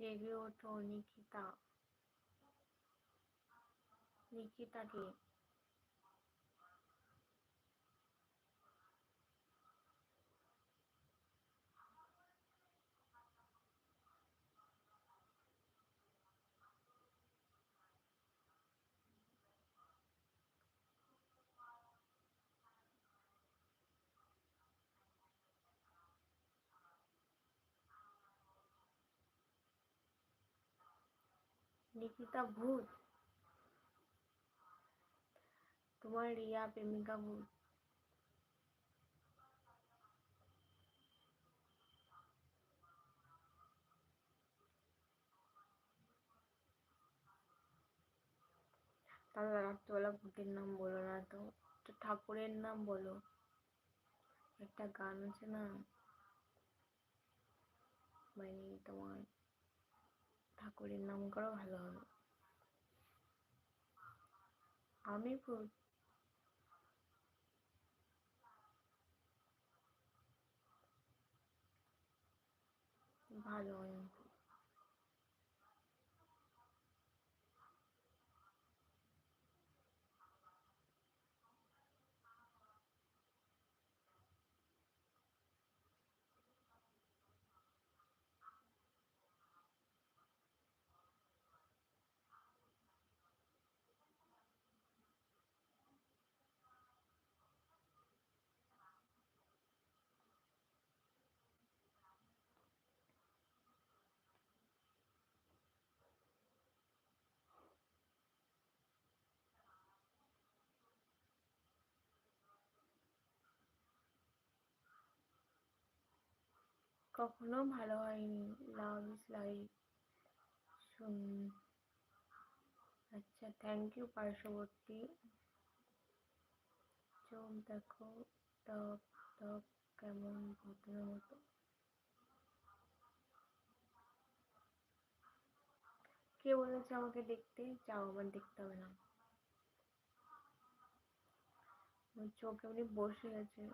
জেগে ওঠো নিকিতা নিকিতা কে নিকিতা ভূত। তোমার রিয়া প্রেমিকা ভূত। তাহলে রাত্রিবেলা ভূতের নাম বলো না তো। ঠাকুরের নাম বলো। একটা গান আছে না? মানে তোমার ঠাকুরের নাম করা ভালো হবে। আমি ভালো কখনো ভালো হয়নি। লাভ ইজ লাইফ আচ্ছা থ্যাংক ইউ পার্শ্ববর্তী। চোখ দেখো, টপ টপ, কেমন ভূতের মতো। কে বলেছে আমাকে দেখতে? যাও আমার দেখতে হবে না। চোখ এমনি বসে আছে।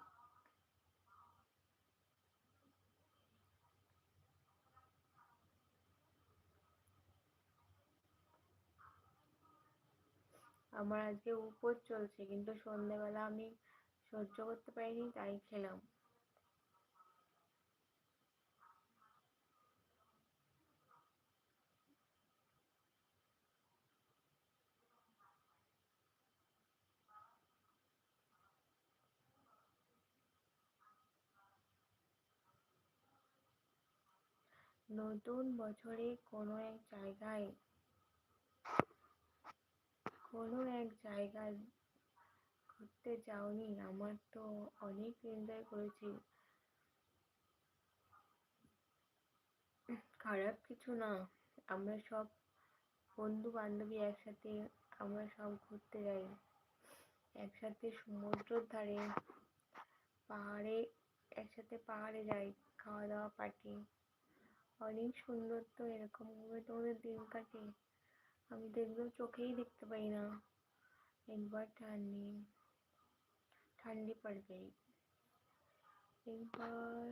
আমার আজকে উপোস চলছে, কিন্তু সন্ধেবেলা আমি সহ্য করতে পারিনি, তাই খেলাম। নতুন বছরে কোনো এক জায়গায় কোনো এক জায়গায় ঘুরতে যাওনি। আমার তো অনেক এনজয় করেছি। খারাপ কিছু না। আমরা সব বন্ধু বান্ধবী একসাথে আমরা সব ঘুরতে যাই। একসাথে সমুদ্রর ধারে, পাহাড়ে, একসাথে পাহাড়ে যাই খাওয়া দাওয়া পার্টি অনেক সুন্দর তো এরকম ভাবে তোমাদের দিন কাটে। আমি এগুলো চোখেই দেখতে পাই না। একবার ঠান্ডি ঠান্ডি পড় গई একবার,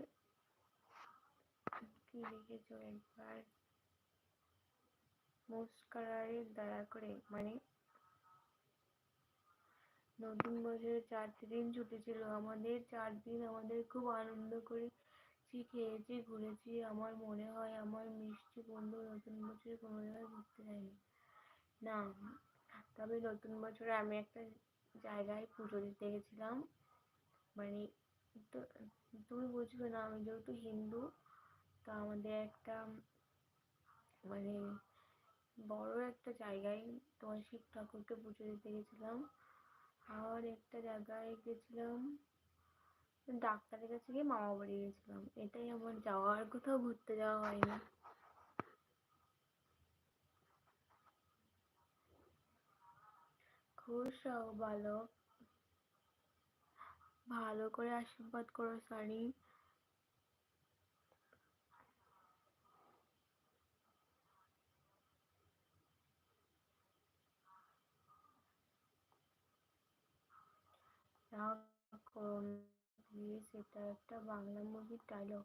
কি লিখেছো একবার মুস্কারারে দয়া করে মানে নতুন বছরের চার দিন ছুটি ছিল। আমাদের চার দিন আমাদের খুব আনন্দ করেছি, খেয়েছি, ঘুরেছি। আমার মনে হয়, আমার মিষ্টি বন্ধু নতুন বছরে কোনো জায়গায় ঘুরতে যায়নি। না, তবে নতুন বছরে আমি একটা জায়গায় পুজো দিতে গেছিলাম। মানে তুমি বুঝবে না, আমি যেহেতু হিন্দু, তো আমাদের একটা মানে বড় একটা জায়গায় তোমার শিব ঠাকুরকে পুজো দিতে গেছিলাম। আর একটা জায়গায় গেছিলাম, ডাক্তারের কাছে গিয়ে মামা বাড়ি গেছিলাম। এটাই আমার যাওয়া আর কোথাও ঘুরতে যাওয়া হয়নি। খুশ হও বালক ভালো করে আশীর্বাদ করো সানি। প্লিজ এটা একটা বাংলা মুভির ডায়লগ